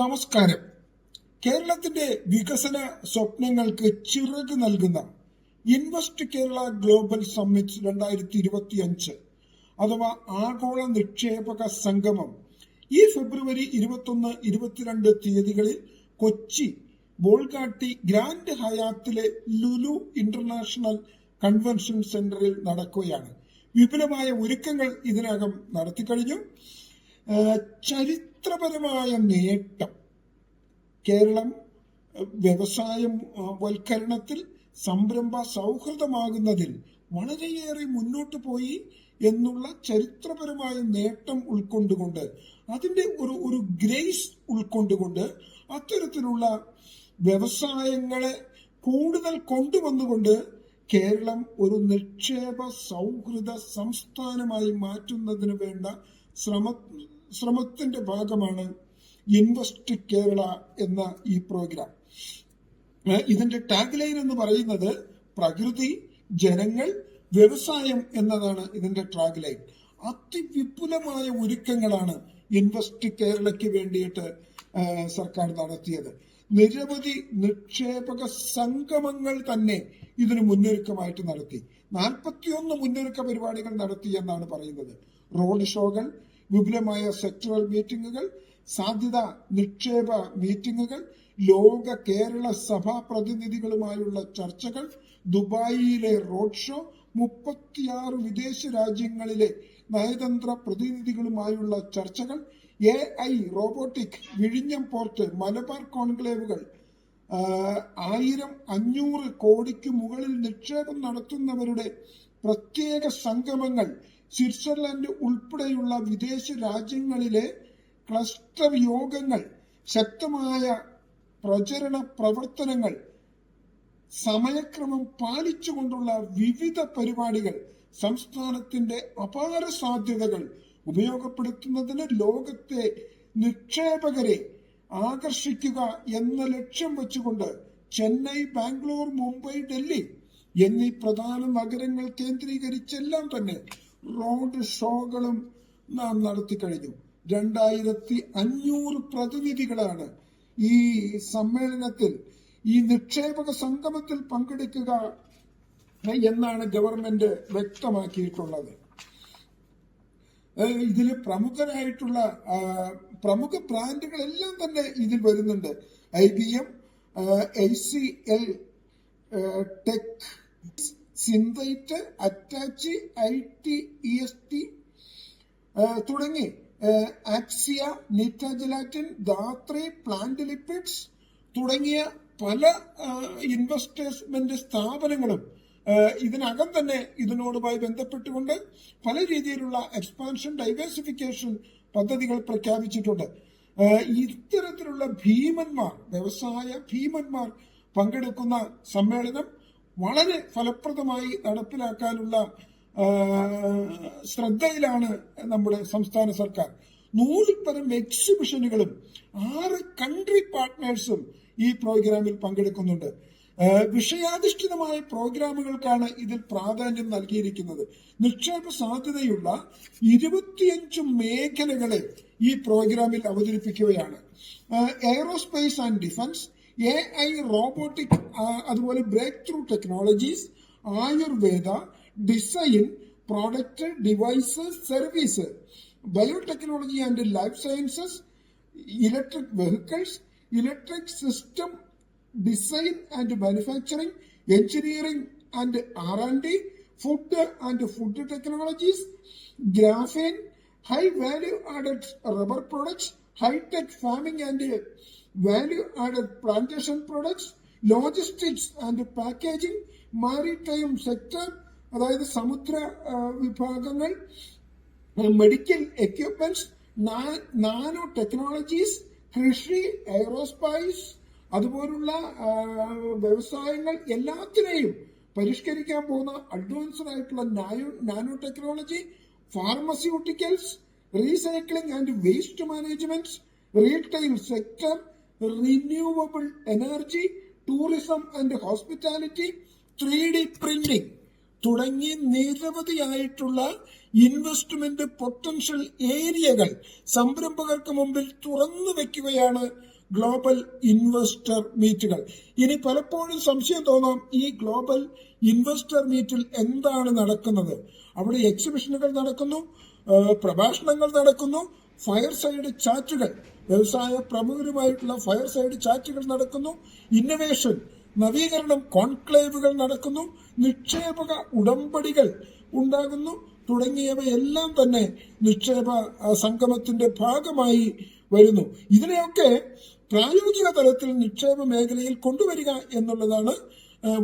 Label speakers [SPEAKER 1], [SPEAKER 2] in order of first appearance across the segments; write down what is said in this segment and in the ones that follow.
[SPEAKER 1] നമസ്കാരം കേരളത്തിന്റെ വികസന സ്വപ്നങ്ങൾക്ക് ചിറക് നൽകുന്ന ഇൻവെസ്റ്റ് കേരള ഗ്ലോബൽ സമ്മിറ്റ് രണ്ടായിരത്തി ഇരുപത്തി അഞ്ച് അഥവാ ആഗോള നിക്ഷേപക സംഗമം ഈ ഫെബ്രുവരി ഇരുപത്തൊന്ന് ഇരുപത്തിരണ്ട് തീയതികളിൽ കൊച്ചി ബോൾഗാട്ടി ഗ്രാൻഡ് ഹയാത്തിലെ ലുലു ഇന്റർനാഷണൽ കൺവെൻഷൻ സെന്ററിൽ നടക്കുകയാണ് വിപുലമായ ഒരുക്കങ്ങൾ ഇതിനകം നടത്തിക്കഴിഞ്ഞു ചരിത്ര ചരിത്രപരമായ നേട്ടം കേരളം വ്യവസായം വൽക്കരണത്തിൽ സംരംഭ സൗഹൃദമാകുന്നതിൽ വളരെയേറെ മുന്നോട്ട് പോയി എന്നുള്ള ചരിത്രപരമായ നേട്ടം ഉൾക്കൊണ്ടുകൊണ്ട് അതിൻ്റെ ഒരു ഒരു ഗ്രേസ് ഉൾക്കൊണ്ടുകൊണ്ട് അത്തരത്തിലുള്ള വ്യവസായങ്ങളെ കൂടുതൽ കൊണ്ടുവന്നുകൊണ്ട് കേരളം ഒരു നിക്ഷേപ സൗഹൃദ സംസ്ഥാനമായി മാറ്റുന്നതിന് വേണ്ട ശ്രമ ശ്രമത്തിന്റെ ഭാഗമാണ് ഇൻവെസ്റ്റ് കേരള എന്ന ഈ പ്രോഗ്രാം ഇതിന്റെ ടാഗ് ലൈൻ എന്ന് പറയുന്നത് പ്രകൃതി ജനങ്ങൾ വ്യവസായം എന്നതാണ് ഇതിന്റെ ടാഗ് ലൈൻ അതിവിപുലമായ ഒരുക്കങ്ങളാണ് ഇൻവെസ്റ്റ് കേരളയ്ക്ക് വേണ്ടിയിട്ട് സർക്കാർ നടത്തിയത് നിരവധി നിക്ഷേപക സംഗമങ്ങൾ തന്നെ ഇതിന് മുന്നൊരുക്കമായിട്ട് നടത്തി നാൽപ്പത്തിയൊന്ന് മുന്നൊരുക്ക പരിപാടികൾ നടത്തി എന്നാണ് പറയുന്നത് റോഡ് ഷോകൾ വിപുലമായ സെക്ടറൽ മീറ്റിംഗുകൾ സാധ്യത നിക്ഷേപ മീറ്റിംഗുകൾ ലോക കേരള സഭാ പ്രതിനിധികളുമായുള്ള ചർച്ചകൾ ദുബായിയിലെ റോഡ് ഷോ മുപ്പത്തിയാറ് വിദേശ രാജ്യങ്ങളിലെ നയതന്ത്ര പ്രതിനിധികളുമായുള്ള ചർച്ചകൾ എ ഐ റോബോട്ടിക് വിഴിഞ്ഞം പോർട്ട് മലബാർ കോൺക്ലേവുകൾ ആയിരം അഞ്ഞൂറ് കോടിക്ക് മുകളിൽ നിക്ഷേപം നടത്തുന്നവരുടെ പ്രത്യേക സംഗമങ്ങൾ സ്വിറ്റ്സർലൻഡ് ഉൾപ്പെടെയുള്ള വിദേശ രാജ്യങ്ങളിലെ ക്ലസ്റ്റർ യോഗങ്ങൾ ശക്തമായ പ്രചരണ പ്രവർത്തനങ്ങൾ സമയക്രമം പാലിച്ചുകൊണ്ടുള്ള വിവിധ പരിപാടികൾ സംസ്ഥാനത്തിന്റെ അപാര സാധ്യതകൾ ഉപയോഗപ്പെടുത്തുന്നതിന് ലോകത്തെ നിക്ഷേപകരെ ആകർഷിക്കുക എന്ന ലക്ഷ്യം വെച്ചുകൊണ്ട് ചെന്നൈ ബാംഗ്ലൂർ മുംബൈ ഡൽഹി എന്നീ പ്രധാന നഗരങ്ങൾ കേന്ദ്രീകരിച്ചെല്ലാം തന്നെ റോഡ് ഷോകളും നാം നടത്തി കഴിഞ്ഞു രണ്ടായിരത്തി അഞ്ഞൂറ് പ്രതിനിധികളാണ് ഈ സമ്മേളനത്തിൽ ഈ നിക്ഷേപക സംഗമത്തിൽ പങ്കെടുക്കുക എന്നാണ് ഗവൺമെന്റ് വ്യക്തമാക്കിയിട്ടുള്ളത് ഇതിൽ പ്രമുഖരായിട്ടുള്ള പ്രമുഖ ബ്രാൻഡുകളെല്ലാം തന്നെ ഇതിൽ വരുന്നുണ്ട് I B M I C L tech Synthite attach I T E S T തുടങ്ങി ആക്സിയ നിറ്റജലാറ്റിൻ ധാത്രി പ്ലാന്റ് ലിപ്പിഡ്സ് തുടങ്ങിയ പല ഇൻവെസ്റ്റ്മെന്റ് സ്ഥാപനങ്ങളും ഇതിനകം തന്നെ ഇതിനോടുമായി ബന്ധപ്പെട്ടുകൊണ്ട് പല രീതിയിലുള്ള എക്സ്പാൻഷൻ ഡൈവേഴ്സിഫിക്കേഷൻ പദ്ധതികൾ പ്രഖ്യാപിച്ചിട്ടുണ്ട് ഇത്തരത്തിലുള്ള ഭീമന്മാർ വ്യവസായ ഭീമന്മാർ പങ്കെടുക്കുന്ന സമ്മേളനം വളരെ ഫലപ്രദമായി നടപ്പിലാക്കാനുള്ള ശ്രദ്ധയിലാണ് നമ്മുടെ സംസ്ഥാന സർക്കാർ നൂറിൽ എക്സിബിഷനുകളും ആറ് കൺട്രി പാർട്ട്നേഴ്സും ഈ പ്രോഗ്രാമിൽ പങ്കെടുക്കുന്നുണ്ട് വിഷയാധിഷ്ഠിതമായ പ്രോഗ്രാമുകൾക്കാണ് ഇതിൽ പ്രാധാന്യം നൽകിയിരിക്കുന്നത് നിക്ഷേപ സാധ്യതയുള്ള ഇരുപത്തിയഞ്ച് മേഖലകളെ ഈ പ്രോഗ്രാമിൽ അവതരിപ്പിക്കുകയാണ് aerospace and defence AI, robotic, breakthrough technologies, Ayurveda, design, product, devices, services, biotechnology and life sciences, electric vehicles, electric system design and manufacturing, engineering and R&D, food and food technologies, graphene, high value added rubber products, high tech farming and value-added plantation products, logistics and packaging, maritime sector, അതായത് സമുദ്ര വിഭാഗങ്ങൾ medical equipments nano technologies കൃഷി എയ്റോസ്പൈസ് അതുപോലുള്ള വ്യവസായങ്ങൾ എല്ലാത്തിനെയും പരിഷ്കരിക്കാൻ പോകുന്ന advanced ആയിട്ടുള്ള nano technology pharmaceuticals recycling and waste management retail sector renewable energy tourism and hospitality three D printing തുടങ്ങി നിരവധിയായിട്ടുള്ള ഇൻവെസ്റ്റ്മെന്റ് പൊട്ടൻഷ്യൽ ഏരിയകൾ സംരംഭകർക്ക് മുമ്പിൽ തുറന്നു വെക്കുകയാണ് ഗ്ലോബൽ ഇൻവെസ്റ്റർ മീറ്റുകൾ ഇനി പലപ്പോഴും സംശയം തോന്നാം ഈ ഗ്ലോബൽ ഇൻവെസ്റ്റർ മീറ്റിൽ എന്താണ് നടക്കുന്നത് അവിടെ എക്സിബിഷനുകൾ നടക്കുന്നു പ്രഭാഷണങ്ങൾ നടക്കുന്നു ഫയർ സൈഡ് ചാറ്റുകൾ വ്യവസായ പ്രമുഖരുമായിട്ടുള്ള ഫയർ സൈഡ് ചാറ്റുകൾ നടക്കുന്നു ഇന്നവേഷൻ നവീകരണം കോൺക്ലേവുകൾ നടക്കുന്നു നിക്ഷേപക ഉടമ്പടികൾ ഉണ്ടാകുന്നു തുടങ്ങിയവയെല്ലാം തന്നെ നിക്ഷേപ സംഗമത്തിന്റെ ഭാഗമായി വരുന്നു ഇതിനെയൊക്കെ പ്രായോഗിക തലത്തിൽ നിക്ഷേപ മേഖലയിൽ കൊണ്ടുവരിക എന്നുള്ളതാണ്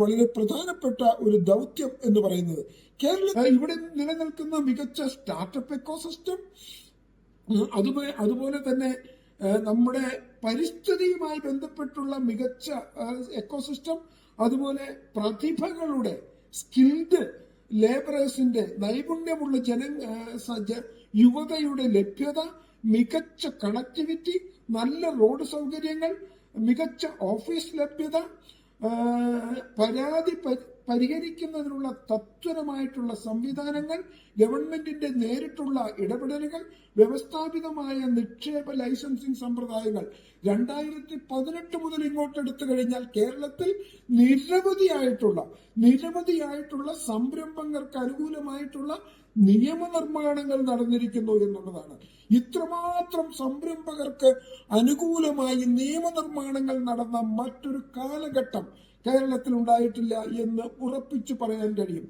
[SPEAKER 1] വളരെ പ്രധാനപ്പെട്ട ഒരു ദൗത്യം എന്ന് പറയുന്നത് കേരള ഇവിടെ നിലനിൽക്കുന്ന മികച്ച സ്റ്റാർട്ടപ്പ് എക്കോസിസ്റ്റം അതുപോലെ അതുപോലെ തന്നെ നമ്മുടെ പരിസ്ഥിതിയുമായി ബന്ധപ്പെട്ടുള്ള മികച്ച എക്കോസിസ്റ്റം അതുപോലെ പ്രതിഭകളുടെ സ്കിൽഡ് ലേബറേഴ്സിന്റെ നൈപുണ്യമുള്ള ജന യുവതയുടെ ലഭ്യത മികച്ച കണക്ടിവിറ്റി നല്ല റോഡ് സൗകര്യങ്ങൾ മികച്ച ഓഫീസ് ലഭ്യത പരാതി പരിഹരിക്കുന്നതിനുള്ള തത്വരമായിട്ടുള്ള സംവിധാനങ്ങൾ ഗവൺമെന്റിന്റെ നേരിട്ടുള്ള ഇടപെടലുകൾ വ്യവസ്ഥാപിതമായ നിക്ഷേപ ലൈസൻസിംഗ് സമ്പ്രദായങ്ങൾ രണ്ടായിരത്തി പതിനെട്ട് മുതൽ ഇങ്ങോട്ട് എടുത്തു കഴിഞ്ഞാൽ കേരളത്തിൽ നിരവധിയായിട്ടുള്ള നിരവധിയായിട്ടുള്ള സംരംഭങ്ങൾക്ക് അനുകൂലമായിട്ടുള്ള നിയമനിർമ്മാണങ്ങൾ നടന്നിരിക്കുന്നു എന്നുള്ളതാണ് ഇത്രമാത്രം സംരംഭകർക്ക് അനുകൂലമായി നിയമനിർമ്മാണങ്ങൾ നടന്ന മറ്റൊരു കാലഘട്ടം കേരളത്തിൽ ഉണ്ടായിട്ടില്ല എന്ന് ഉറപ്പിച്ചു പറയാൻ കഴിയും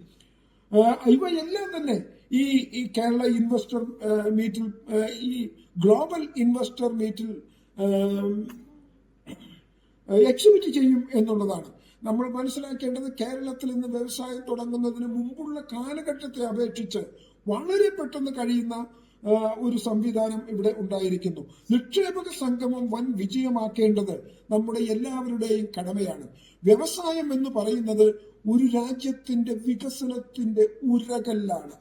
[SPEAKER 1] ഇവയെല്ലാം തന്നെ ഈ ഈ കേരള ഇൻവെസ്റ്റർ മീറ്റിൽ ഈ ഗ്ലോബൽ ഇൻവെസ്റ്റർ മീറ്റിൽ എക്സിബിറ്റ് ചെയ്യും എന്നുള്ളതാണ് നമ്മൾ മനസ്സിലാക്കേണ്ടത് കേരളത്തിൽ ഇന്ന് വ്യവസായം തുടങ്ങുന്നതിന് മുമ്പുള്ള കാലഘട്ടത്തെ അപേക്ഷിച്ച് വളരെ പെട്ടെന്ന് കഴിയുന്ന ഒരു സംവിധാനം ഇവിടെ ഉണ്ടായിരിക്കുന്നു നിക്ഷേപക സംഗമം വൻ വിജയമാക്കേണ്ടത് നമ്മുടെ എല്ലാവരുടെയും കടമയാണ് വ്യവസായം എന്ന് പറയുന്നത് ഒരു രാജ്യത്തിന്റെ വികസനത്തിന്റെ ഉരകല്ലാണ്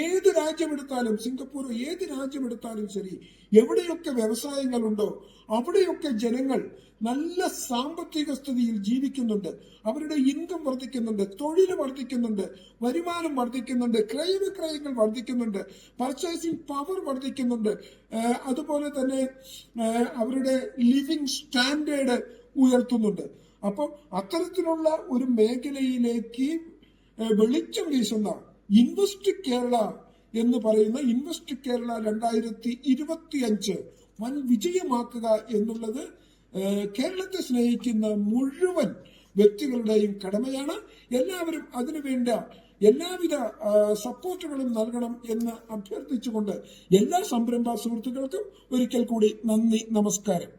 [SPEAKER 1] ഏത് രാജ്യമെടുത്താലും സിംഗപ്പൂരോ ഏത് രാജ്യമെടുത്താലും ശരി എവിടെയൊക്കെ വ്യവസായങ്ങളുണ്ടോ അവിടെയൊക്കെ ജനങ്ങൾ നല്ല സാമ്പത്തിക സ്ഥിതിയിൽ ജീവിക്കുന്നുണ്ട് അവരുടെ ഇൻകം വർദ്ധിക്കുന്നുണ്ട് തൊഴിൽ വർദ്ധിക്കുന്നുണ്ട് വരുമാനം വർദ്ധിക്കുന്നുണ്ട് ക്രയവിക്രയങ്ങൾ വർദ്ധിക്കുന്നുണ്ട് പർച്ചേസിംഗ് പവർ വർദ്ധിക്കുന്നുണ്ട് അതുപോലെ തന്നെ അവരുടെ ലിവിംഗ് സ്റ്റാൻഡേർഡ് ഉയർത്തുന്നുണ്ട് അപ്പം അത്തരത്തിലുള്ള ഒരു മേഖലയിലേക്ക് വെളിച്ചം വീശുന്ന ഇൻവെസ്റ്റ് കേരള എന്ന് പറയുന്ന ഇൻവെസ്റ്റ് കേരള രണ്ടായിരത്തി ഇരുപത്തി അഞ്ച് വൻ വിജയമാക്കുക എന്നുള്ളത് കേരളത്തെ സ്നേഹിക്കുന്ന മുഴുവൻ വ്യക്തികളുടെയും കടമയാണ് എല്ലാവരും അതിനുവേണ്ട എല്ലാവിധ സപ്പോർട്ടുകളും നൽകണം എന്ന് അഭ്യർത്ഥിച്ചുകൊണ്ട് എല്ലാ സംരംഭ സുഹൃത്തുക്കൾക്കും ഒരിക്കൽ കൂടി നന്ദി നമസ്കാരം